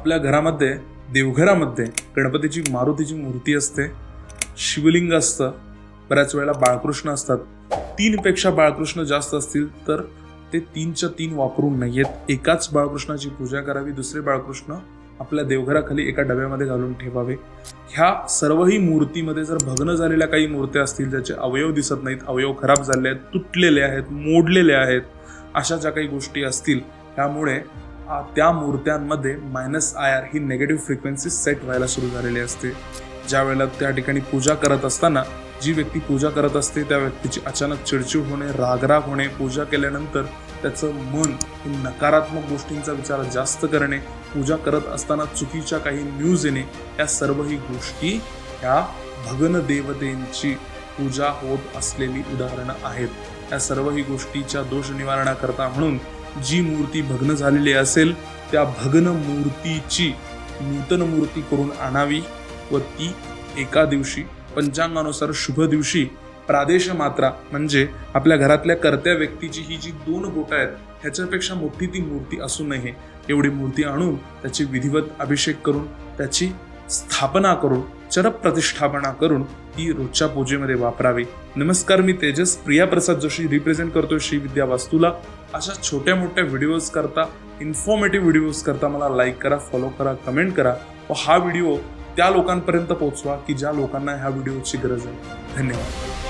आपल्या घरामध्ये देवघरामध्ये गणपतीची मारुतीची मूर्ती असते शिवलिंग असतं बऱ्याच वेळेला बाळकृष्ण असतात. तीनपेक्षा बाळकृष्ण जास्त असतील तर ते तीनच्या तीन वापरून नाहीयेत एकाच बाळकृष्णाची पूजा करावी दुसरे बाळकृष्ण आपल्या देवघराखाली एका डब्यामध्ये घालून ठेवावे. ह्या सर्वही मूर्तीमध्ये जर भग्न झालेल्या काही मूर्त्या असतील ज्याचे अवयव दिसत नाहीत अवयव खराब झाले आहेत तुटलेले आहेत मोडलेले आहेत अशा ज्या काही गोष्टी असतील त्यामुळे त्या मूर्त्यांमध्ये मायनस आय आर ही नेगेटिव्ह फ्रिक्वेन्सी सेट व्हायला सुरू झालेली असते. ज्या वेळेला त्या ठिकाणी पूजा करत असताना जी व्यक्ती पूजा करत असते त्या व्यक्तीची अचानक चिडचिड होणे रागराग होणे पूजा केल्यानंतर त्याचं मन हे नकारात्मक गोष्टींचा विचार जास्त करणे पूजा करत असताना चुकीच्या काही न्यूज येणे या सर्वही गोष्टी ह्या भगन देवतेंची पूजा होत असलेली उदाहरणं आहेत. या सर्वही गोष्टीच्या दोष निवारणाकरता म्हणून जी मूर्ती भग्न झालेली असेल त्या भग्न मूर्तीची नूतन मूर्ती करून आणावी व ती एका दिवशी पंचांगानुसार शुभ दिवशी प्रादेश मात्रा म्हणजे आपल्या घरातल्या कर्त्या व्यक्तीची ही जी दोन बोटं आहेत ह्याच्यापेक्षा मोठी ती मूर्ती असू नये. एवढी मूर्ती आणून त्याची विधिवत अभिषेक करून त्याची स्थापना करून चरप्रतिष्ठापना करून ती रोजच्या पूजेमध्ये वापरावी. नमस्कार मी तेजस. प्रिया प्रसाद जोशी रिप्रेझेंट करतोय श्री विद्या वास्तूला. अशा छोट्या मोठ्या व्हिडिओज करता इन्फॉर्मेटिव्ह व्हिडिओज करता मला लाईक करा फॉलो करा कमेंट करा. व हा व्हिडिओ त्या लोकांपर्यंत पोहोचवा की ज्या लोकांना ह्या व्हिडिओची गरज आहे. धन्यवाद.